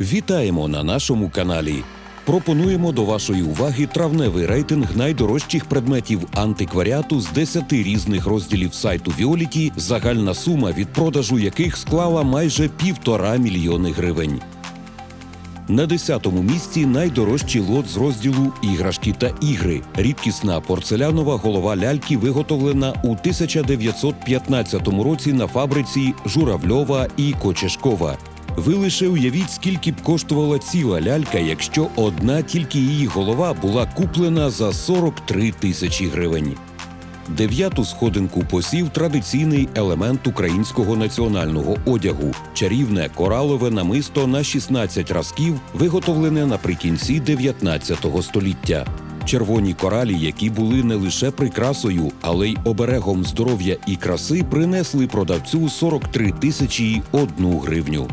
Вітаємо на нашому каналі. Пропонуємо до вашої уваги травневий рейтинг найдорожчих предметів антикваріату з 10 різних розділів сайту Віоліті, загальна сума від продажу яких склала майже півтора мільйони гривень. На 10-му місці найдорожчий лот з розділу іграшки та ігри. Рідкісна порцелянова голова ляльки виготовлена у 1915 році на фабриці Журавльова і Кочешкова. Ви лише уявіть, скільки б коштувала ціла лялька, якщо одна тільки її голова була куплена за 43 тисячі гривень. Дев'яту сходинку посів традиційний елемент українського національного одягу чарівне коралове намисто на 16 разків, виготовлене наприкінці 19 століття. Червоні коралі, які були не лише прикрасою, але й оберегом здоров'я і краси, принесли продавцю 43 тисячі одну гривню.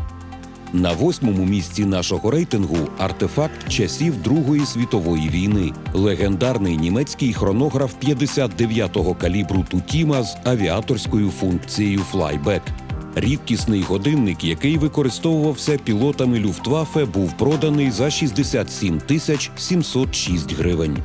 На восьмому місці нашого рейтингу артефакт часів Другої світової війни. Легендарний німецький хронограф 59-го калібру Тутіма з авіаторською функцією флайбек. Рідкісний годинник, який використовувався пілотами Люфтваффе, був проданий за 67 тисяч 706 гривень.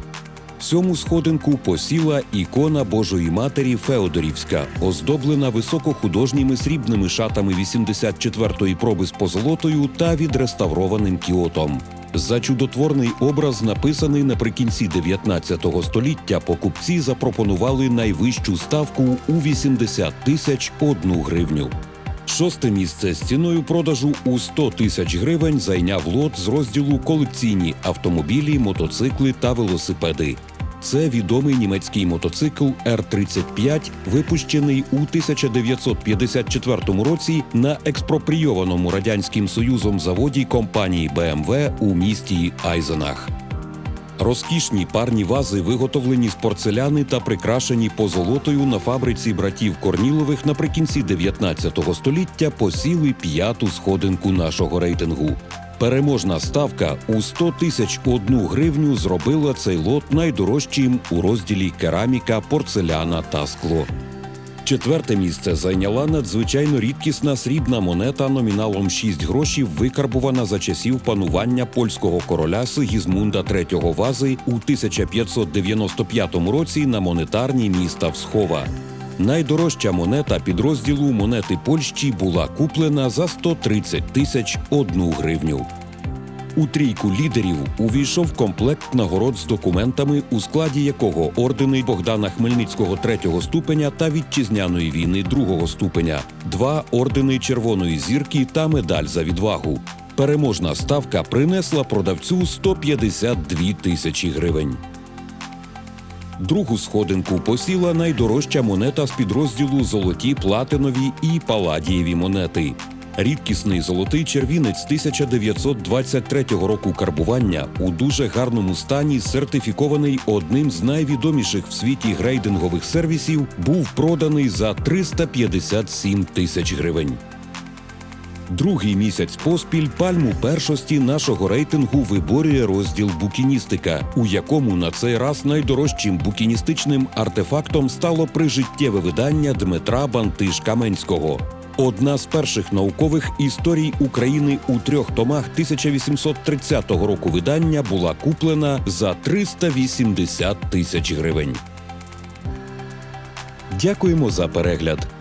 Сьому сходинку посіла ікона Божої Матері Феодорівська, оздоблена високохудожніми срібними шатами 84-ї проби з позолотою та відреставрованим кіотом. За чудотворний образ, написаний наприкінці 19 століття, покупці запропонували найвищу ставку у 80 тисяч одну гривню. Шосте місце з ціною продажу у 100 тисяч гривень зайняв лот з розділу колекційні автомобілі, мотоцикли та велосипеди. Це відомий німецький мотоцикл R35, випущений у 1954 році на експропрійованому радянським союзом заводі компанії BMW у місті Айзенах. Розкішні парні вази, виготовлені з порцеляни та прикрашені позолотою на фабриці братів Корнілових наприкінці 19 століття, посіли п'яту сходинку нашого рейтингу. Переможна ставка у 100 тисяч одну гривню зробила цей лот найдорожчим у розділі кераміка, порцеляна та скло. Четверте місце зайняла надзвичайно рідкісна срібна монета номіналом 6 грошів, викарбувана за часів панування польського короля Сигізмунда III Вази у 1595 році на монетарні міста Всхова. Найдорожча монета підрозділу монети Польщі була куплена за 130 тисяч одну гривню. У трійку лідерів увійшов комплект нагород з документами, у складі якого ордени Богдана Хмельницького третього ступеня та вітчизняної війни другого ступеня, два ордени Червоної зірки та медаль за відвагу. Переможна ставка принесла продавцю 152 тисячі гривень. Другу сходинку посіла найдорожча монета з підрозділу золоті платинові і паладієві монети. Рідкісний золотий червінець 1923 року карбування у дуже гарному стані, сертифікований одним з найвідоміших в світі грейдингових сервісів, був проданий за 357 тисяч гривень. Другий місяць поспіль пальму першості нашого рейтингу виборює розділ букіністика, у якому на цей раз найдорожчим букіністичним артефактом стало прижиттєве видання Дмитра Бантиш Каменського. Одна з перших наукових історій України у трьох томах 1830 року видання була куплена за 380 тисяч гривень. Дякуємо за перегляд.